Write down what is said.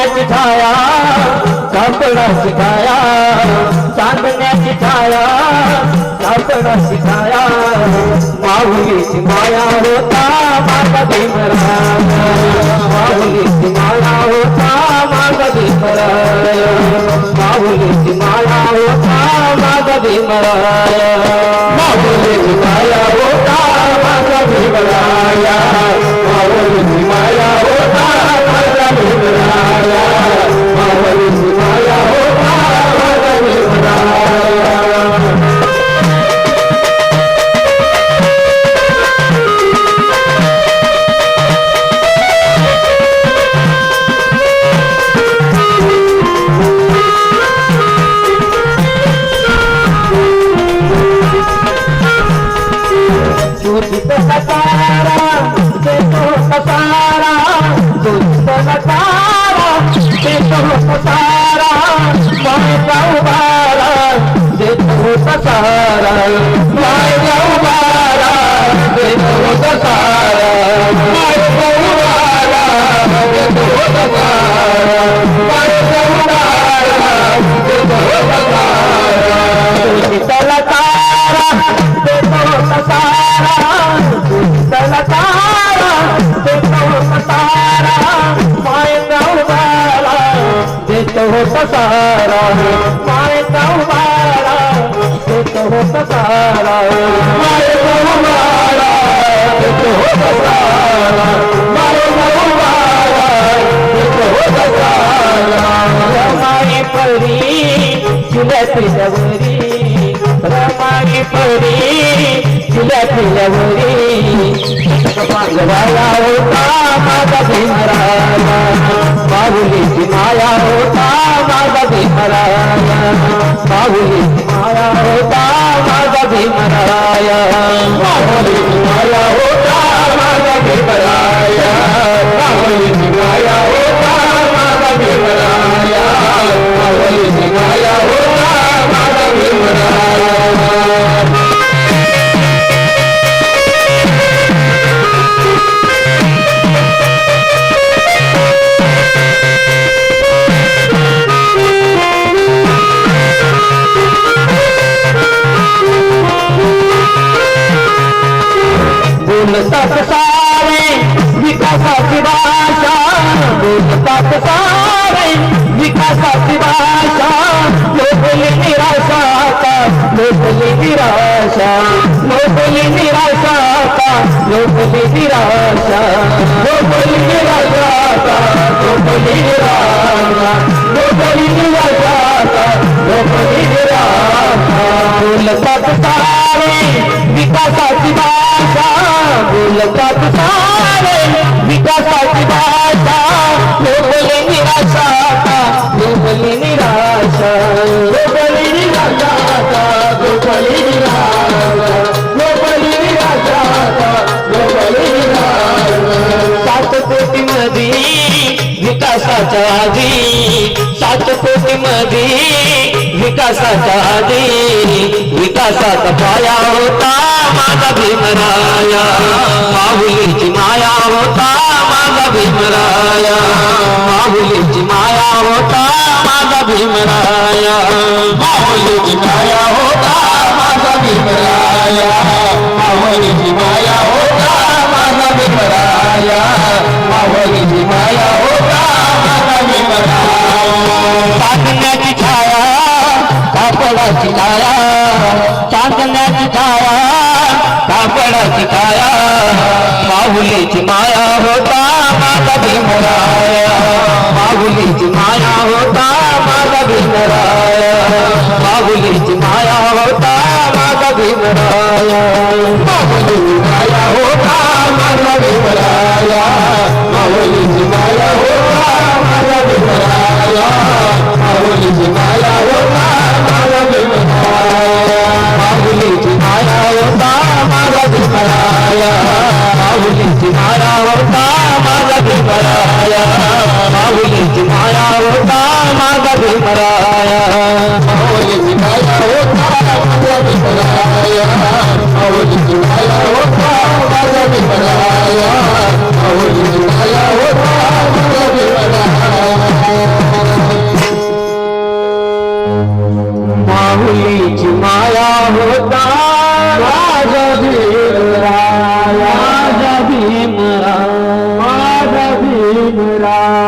चांदण्याची छाया कापडाची छाया चांदण्याची छाया कापडाची छाया माऊलीची माया होता माझा भीमराया। माऊलीची माया होता माझा भीमराया। माऊलीची माया होता माझा भीमराया माऊलीची माया होता माझा भीमराया। सारा नकारा देतो सारा माता उबारा देतो हो कसारा सारा देतो कसारा माय सहारा देतो कसारा माय गौबारा रमाई परी तुला पिलवरी रमाई परी पिलवरी पांडवाला होता माझा भीमराया भीमराया माया होता माझा भीमराया. बाहुलीची माया होता माझा भीमराया. बाहुलीची माया होता निराशा लोकली निराशा का लोकली निराशा लोकली निराशा का लोकली निराशा लोकली निराशा का लोकली निराशा. बोलतात सारे विकासाची भाषा बोलतात सारे विकासाची भाषा लोकली निराशा का लोकली निराशा लोकली निराशा. कोटी मधी विकासाच्या आधी. सात कोटी मधी विकासाच्या आधी. विकासाचा पाया होता माझा भीमराया. माहुलीची माया होता माझा भीमराया. माहुलीची माया होता माझा भीमराया. माहुलीची माया होता माझा भीमराया. माहुलीची माया होता माझा भीमराया. कापडाची छाया चांदण्याची छाया कापडाची काया माहुलीची माया होता माझा भीमराया माहुलीची माया होता माझा भीमराया माहुलीची माया होता माझा भीमराया राजा भीमराव राजा भीमराव